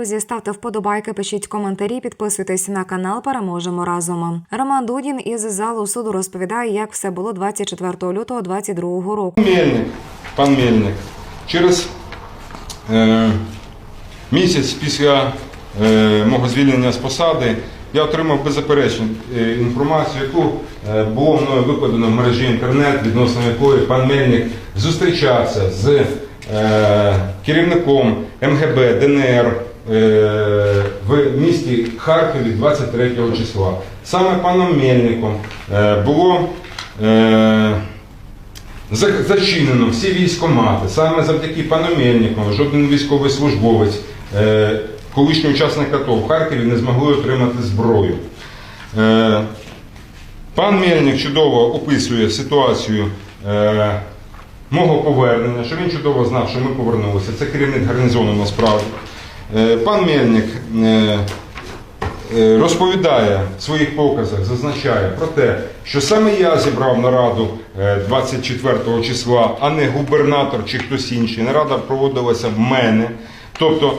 Друзі, ставте вподобайки, пишіть коментарі, підписуйтесь на канал. Переможемо разом. Роман Дудін із залу суду розповідає, як все було 24 лютого 2022 року. Мельник, пан Мельник, через е, місяць після е, мого звільнення з посади я отримав беззаперечну е, інформацію, яку е, було мною викладено в мережі інтернет, відносно якої пан Мельник зустрічався з е, керівником МГБ ДНР в місті Харкові 23 числа. Саме паном Мельником е, було е, Зачинено всі військомати. Саме завдяки пану Мельникову жоден військовий службовець, е, колишній учасник АТО в Харкові не змогли отримати зброю. Е, Пан Мельник чудово описує ситуацію е, мого повернення, що він чудово знав, що ми повернулися. Це керівник гарнізону насправді. Е, Пан Мельник е, е, розповідає в своїх показах, зазначає про те, що саме я зібрав нараду е, 24 числа, а не губернатор чи хтось інший. Нарада проводилася в мене. Тобто,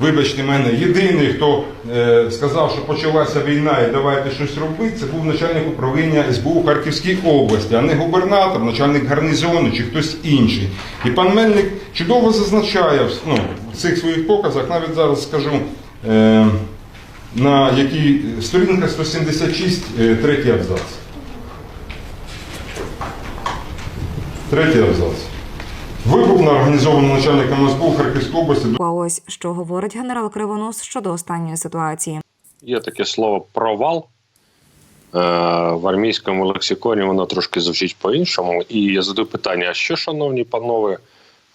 вибачте мене, єдиний, хто сказав, що почалася війна і давайте щось робити, це був начальник управління СБУ Харківській області, а не губернатор, начальник гарнізону чи хтось інший. І пан Мельник чудово зазначає ну, цих своїх показах, навіть зараз скажу. Е, на якій сторінка 176, е, третій абзац. Третій абзац. Вибух на організованому начальником СБУ Харківської області А ось що говорить генерал Кривонос щодо останньої ситуації. Є таке слово провал. Е, В армійському лексиконі воно трошки звучить по-іншому. І я задаю питання: а що, шановні панове,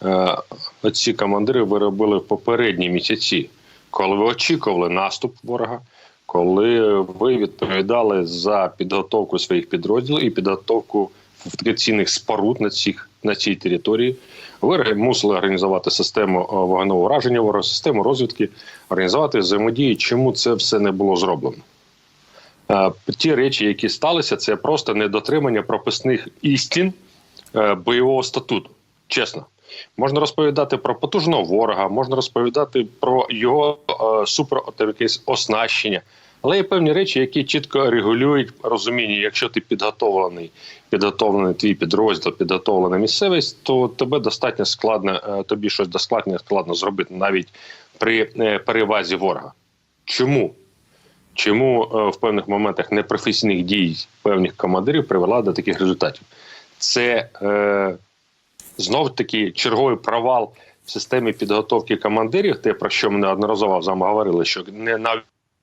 е, оці командири ви робили в попередні місяці, коли ви очікували наступ ворога, коли ви відповідали за підготовку своїх підрозділів і підготовку фортифікаційних споруд на, цих, на цій території. Ви мусили організувати систему е, вогневого ураження ворога, систему розвідки, організувати взаємодію. Чому це все не було зроблено? Е, Ті речі, які сталися, це просто недотримання прописних істин бойового статуту. Чесно. Можна розповідати про потужного ворога, можна розповідати про його е, супер якесь оснащення. Але є певні речі, які чітко регулюють розуміння, якщо ти підготовлений, підготовлений твій підрозділ, підготовлена місцевість, то тебе достатньо складно, е, тобі щось достатньо складно зробити навіть при е, перевазі ворога. Чому? Чому е, в певних моментах непрофесійних дій певних командирів привела до таких результатів? Це знов таки черговий провал в системі підготовки командирів, те, про що ми неодноразово з вами говорили, що не на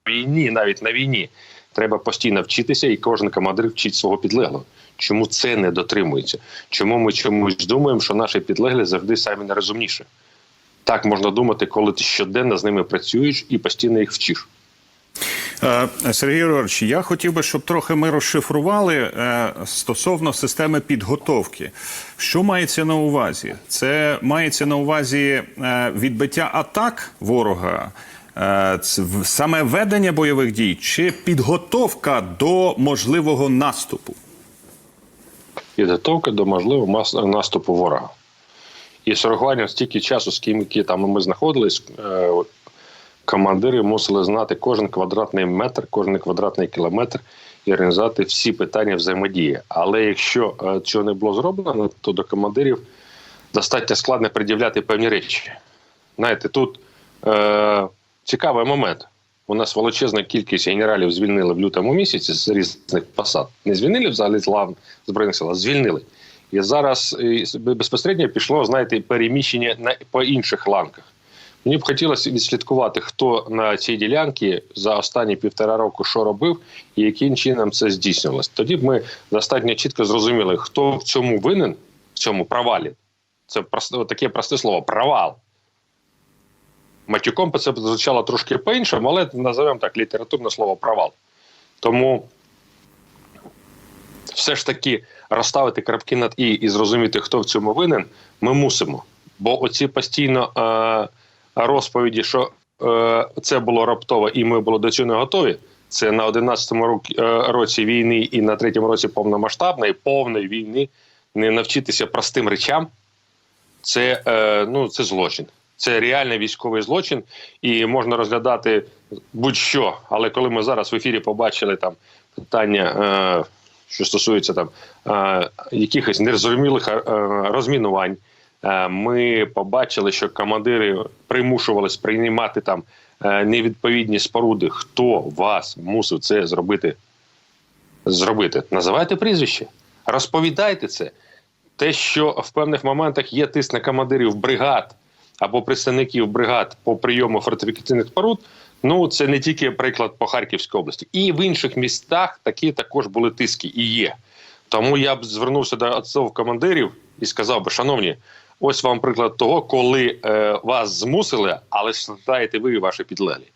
війні, навіть на війні, треба постійно вчитися, і кожен командир вчить свого підлеглого. Чому це не дотримується? Чому ми чомусь думаємо, що наші підлеглі завжди самі найрозумніші? Так можна думати, коли ти щоденно з ними працюєш і постійно їх вчиш. Е, Сергій Георгійович, я хотів би, щоб трохи ми розшифрували е, стосовно системи підготовки. Що мається на увазі? Це мається на увазі е, відбиття атак ворога, саме ведення бойових дій чи підготовка до можливого наступу? підготовка до можливого наступу ворога. І з урахуванням стільки часу, скільки там ми знаходились, командири мусили знати кожен квадратний метр, кожен квадратний кілометр і організувати всі питання взаємодії. Але якщо е, цього не було зроблено, то до командирів достатньо складно пред'являти певні речі. Знаєте, тут е, цікавий момент. У нас величезна кількість генералів звільнили в лютому місяці з різних посад. Не звільнили взагалі з лав Збройних сил, а звільнили. І зараз безпосередньо пішло, знаєте, переміщення на, по інших ланках. Мені б хотілося відслідкувати, хто на цій ділянці за останні півтора року що робив і яким чином це здійснювалося. Тоді б ми достатньо чітко зрозуміли, хто в цьому винен, в цьому провалі. Це просто таке просте слово провал. Матюком це звучало трошки по-іншому, але називаємо так літературне слово провал. Тому все ж таки розставити крапки над і і зрозуміти, хто в цьому винен, ми мусимо. Бо оці постійно е, розповіді, що е, це було раптово і ми були до цього не готові. Це на 11-му році, е, році війни і на третьому році повномасштабної, повної війни не навчитися простим речам. Це, е, ну, це злочин. Це реальний військовий злочин, і можна розглядати будь-що. Але коли ми зараз в ефірі побачили там питання, е, що стосується там е, якихось незрозумілих е, розмінувань, ми побачили, що командири примушувались приймати там е, невідповідні споруди. Хто вас мусив це зробити? Зробити? Називайте прізвище, розповідайте це. Те, що в певних моментах є тиск на командирів бригад або представників бригад по прийому фортифікаційних споруд, ну це не тільки приклад по Харківській області, і в інших містах такі також були тиски і є. Тому я б звернувся до отцов командирів і сказав би, шановні, ось вам приклад того, коли е, вас змусили, але страждаєте ви і ваші підлеглі.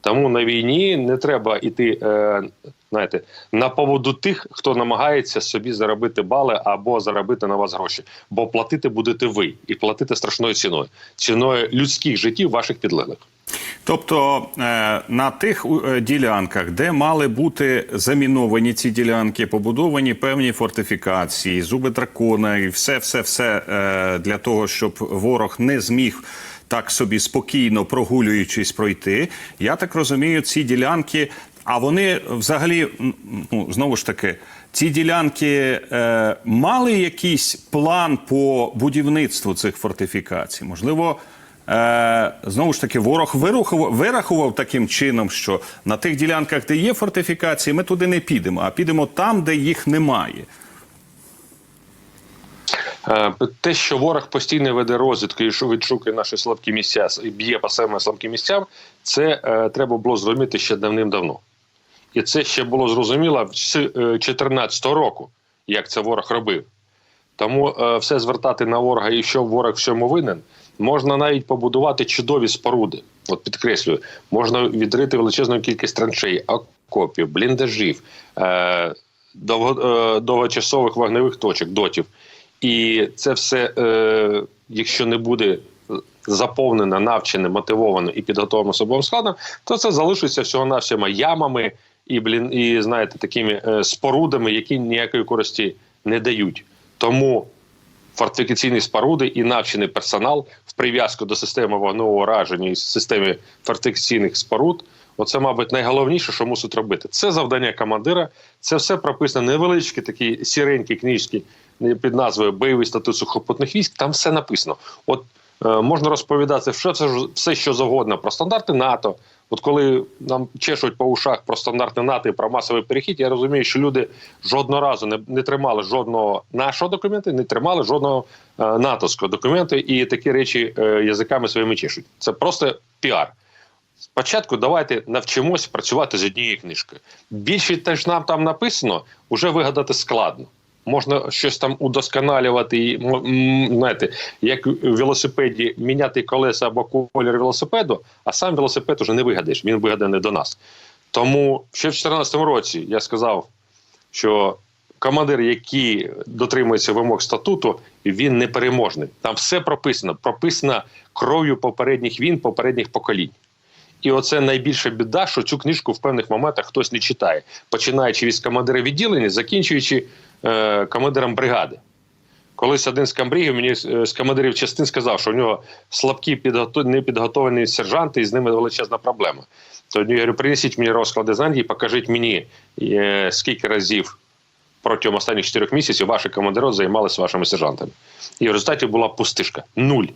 Тому на війні не треба йти е, знаєте, на поводу тих, хто намагається собі заробити бали або заробити на вас гроші. Бо платити будете ви і платити страшною ціною ціною людських життів ваших підлеглих. Тобто е, на тих е, ділянках, де мали бути заміновані ці ділянки, побудовані певні фортифікації, зуби дракона і все, все, все е, для того, щоб ворог не зміг так собі спокійно прогулюючись пройти. Я так розумію, ці ділянки. А вони взагалі, ну знову ж таки, ці ділянки е, мали якийсь план по будівництву цих фортифікацій? Можливо, е, знову ж таки, ворог вирахував, вирахував таким чином, що на тих ділянках, де є фортифікації, ми туди не підемо, а підемо там, де їх немає. Е, Те, що ворог постійно веде розвідку і відшукує наші слабкі місця і б'є по самим слабким місцям, це е, треба було зрозуміти ще давним-давно. І це ще було зрозуміло з 2014 року, як це ворог робив. Тому е, все звертати на ворога і що ворог в цьому винен, можна навіть побудувати чудові споруди. От підкреслюю, можна відрити величезну кількість траншей, окопів, бліндажів, е, довго, е, довгочасових вогневих точок, дотів. І це все, е, якщо не буде заповнено, навчене, мотивовано і підготовлено особовим складом, то це залишиться всього навсього ямами і блін, і знаєте, такими е, спорудами, які ніякої користі не дають. Тому фортифікаційні споруди і навчений персонал в прив'язку до системи вогневого ураження і системи фортифікаційних споруд. Оце, мабуть, найголовніше, що мусить робити. Це завдання командира. Це все прописано невеличкі такі сіренькі книжки під назвою Бойовий статут сухопутних військ. Там все написано. От е, можна розповідати все, все, все, що завгодно про стандарти НАТО. От коли нам чешуть по ушах про стандарти НАТО і про масовий перехід, я розумію, що люди жодного разу не, не тримали жодного нашого документу, не тримали жодного е, натовського документу, і такі речі е, язиками своїми чешуть. Це просто піар. Спочатку давайте навчимось працювати з однією книжкою. Більше теж нам там написано, вже вигадати складно. Можна щось там удосконалювати, і, знаєте, як у велосипеді міняти колеса або колір велосипеду, а сам велосипед уже не вигадаєш, він вигаданий до нас. Тому ще в 2014 році я сказав, що командир, який дотримується вимог статуту, він непереможний. Там все прописано. Прописано кров'ю попередніх війн, попередніх поколінь. І оце найбільша біда, що цю книжку в певних моментах хтось не читає, починаючи від командира відділення, закінчуючи е, командиром бригади. Колись один з камбрігів мені е, з командирів частин сказав, що у нього слабкі підготов... непідготовлені сержанти, і з ними величезна проблема. То я говорю, принесіть мені розклади знань і покажіть мені, е, скільки разів протягом останніх чотирьох місяців ваші командири займалися вашими сержантами. І в результаті була пустишка. Нуль.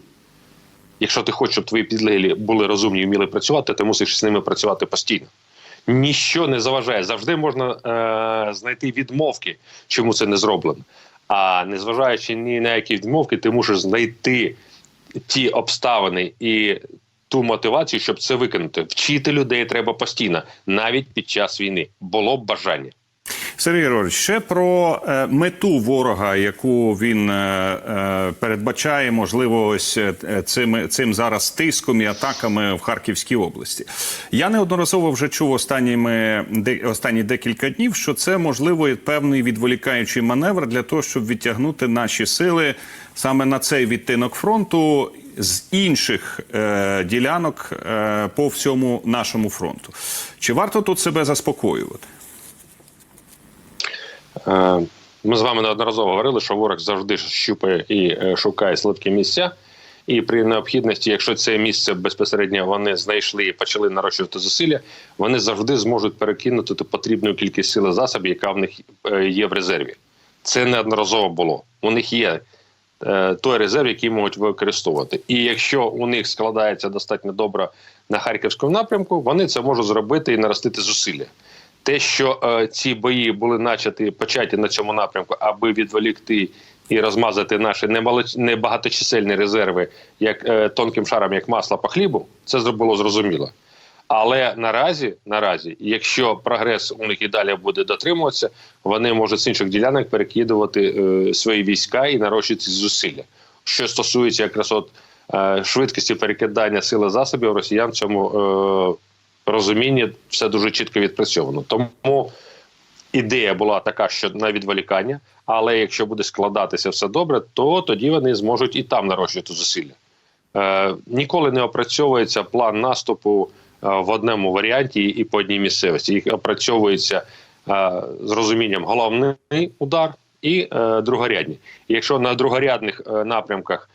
Якщо ти хочеш, щоб твої підлеглі були розумні і вміли працювати, ти мусиш з ними працювати постійно. Ніщо не заважає. Завжди можна е, знайти відмовки, чому це не зроблено. А незважаючи ні на які відмовки, ти мусиш знайти ті обставини і ту мотивацію, щоб це виконати. Вчити людей треба постійно, навіть під час війни. Було б бажання. Сергій Григорович, ще про е, мету ворога, яку він е, е, передбачає, можливо, ось цим, цим зараз тиском і атаками в Харківській області. Я неодноразово вже чув останніми де, останні декілька днів, що це можливо певний відволікаючий маневр для того, щоб відтягнути наші сили саме на цей відтинок фронту з інших е, ділянок е, по всьому нашому фронту. Чи варто тут себе заспокоювати? Е, Ми з вами неодноразово говорили, що ворог завжди щупає і е, шукає слабкі місця. І при необхідності, якщо це місце безпосередньо вони знайшли і почали нарощувати зусилля, вони завжди зможуть перекинути ту потрібну кількість сили засобів, яка в них е, є в резерві. Це неодноразово було. У них є той резерв, який можуть використовувати. І якщо у них складається достатньо добре на харківському напрямку, вони це можуть зробити і наростити зусилля. Те, що е, ці бої були начаті початі на цьому напрямку, аби відволікти і розмазати наші немало- небагаточисельні резерви, як е, тонким шаром, як масло по хлібу, це було зрозуміло. Але наразі, наразі, якщо прогрес у них і далі буде дотримуватися, вони можуть з інших ділянок перекидувати е, свої війська і нарощувати зусилля. Що стосується якраз от е, швидкості перекидання сили засобів, росіян цьому е, розумінні все дуже чітко відпрацьовано. Тому ідея була така, що на відволікання, але якщо буде складатися все добре, то тоді вони зможуть і там нарощувати зусилля. Е, ніколи не опрацьовується план наступу е, в одному варіанті і по одній місцевості. Їх опрацьовується е, з розумінням головний удар і е, другорядні. І якщо на другорядних е, напрямках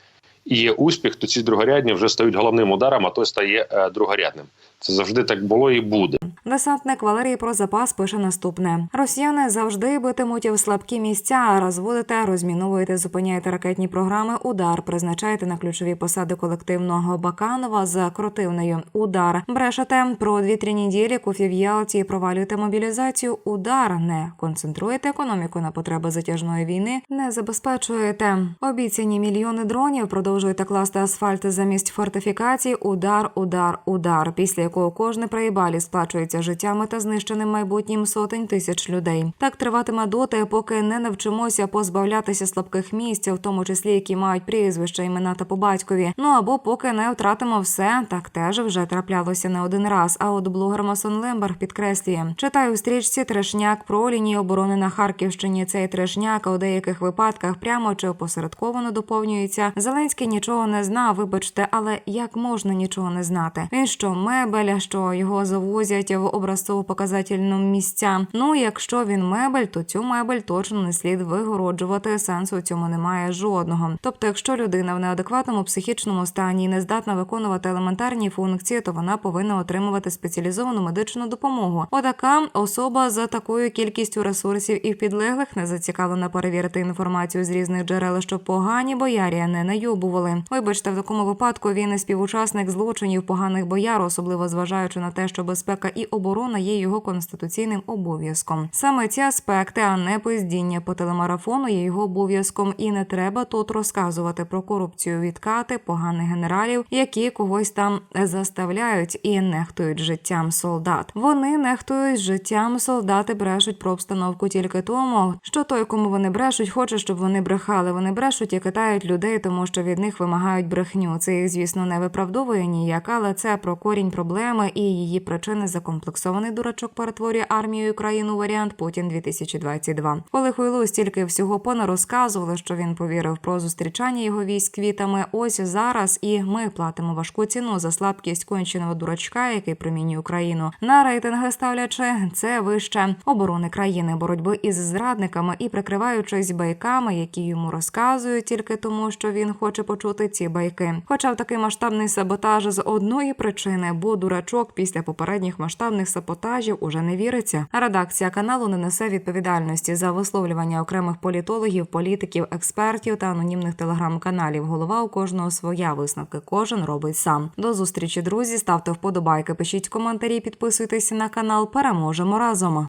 є успіх, то ці другорядні вже стають головним ударом, а той стає е, другорядним. Це завжди так було і буде. Десантник Валерій про запас пише наступне: Росіяни завжди битимуть в слабкі місця, розводите, розміновуєте, зупиняєте ракетні програми. Удар призначаєте на ключові посади колективного Баканова з кротивною. Удар брешете про дві-три неділі кофі в Ялті, провалюєте мобілізацію. Удар не концентруєте економіку на потреби затяжної війни, не забезпечуєте обіцяні мільйони дронів. Продовжуєте класти асфальт замість фортифікацій. Удар, удар, удар. Після якого кожне проїбалі сплачується життями та знищеним майбутнім сотень тисяч людей. Так триватиме доти, поки не навчимося позбавлятися слабких місць, в тому числі які мають прізвища, імена та по батькові. Ну або поки не втратимо все, так теж вже траплялося не один раз. А от блогер Масон Лемберг підкреслює: читаю в стрічці трешняк про лінії оборони на Харківщині. Цей трешняк у деяких випадках прямо чи опосередковано доповнюється. Зеленський нічого не знав, вибачте, але як можна нічого не знати? Він що мебель, що його завозять в образцово-показательному місця. Ну якщо він мебель, то цю мебель точно не слід вигороджувати. Сенсу у цьому немає жодного. Тобто, якщо людина в неадекватному психічному стані і не здатна виконувати елементарні функції, то вона повинна отримувати спеціалізовану медичну допомогу. Отака особа за такою кількістю ресурсів і підлеглих не зацікавлена перевірити інформацію з різних джерел, щоб погані боярі не найобували. Вибачте, в такому випадку він і співучасник злочинів поганих бояр, особливо зважаючи на те, що безпека і оборона є його конституційним обов'язком. Саме ці аспекти, а не пиздіння по телемарафону, є його обов'язком, і не треба тут розказувати про корупцію відкати поганих генералів, які когось там заставляють і нехтують життям солдат. Вони нехтують життям солдати, брешуть про обстановку тільки тому, що той, кому вони брешуть, хоче, щоб вони брехали. Вони брешуть і китають людей, тому що від них вимагають брехню. Це їх, звісно, не виправдовує ніяк, але це про корінь проблеми і її причини закомплексований дурачок перетворює армію і країну варіант Путін 2022. Коли Хуйлу стільки всього понарозказували, що він повірив про зустрічання його військ квітами. Ось зараз і ми платимо важку ціну за слабкість конченого дурачка, який примінює Україну на рейтинги, ставлячи це вище оборони країни, боротьби із зрадниками і прикриваючись байками, які йому розказують тільки тому, що він хоче почути ці байки. Хоча в такий масштабний саботаж з одної причини, бо дурачок після попередніх масштабних саботажів уже не віриться. Редакція каналу не несе відповідальності за висловлювання окремих політологів, політиків, експертів та анонімних телеграм-каналів. Голова у кожного своя висновки. Кожен робить сам. До зустрічі, друзі. Ставте вподобайки, пишіть коментарі, підписуйтесь на канал. Переможемо разом.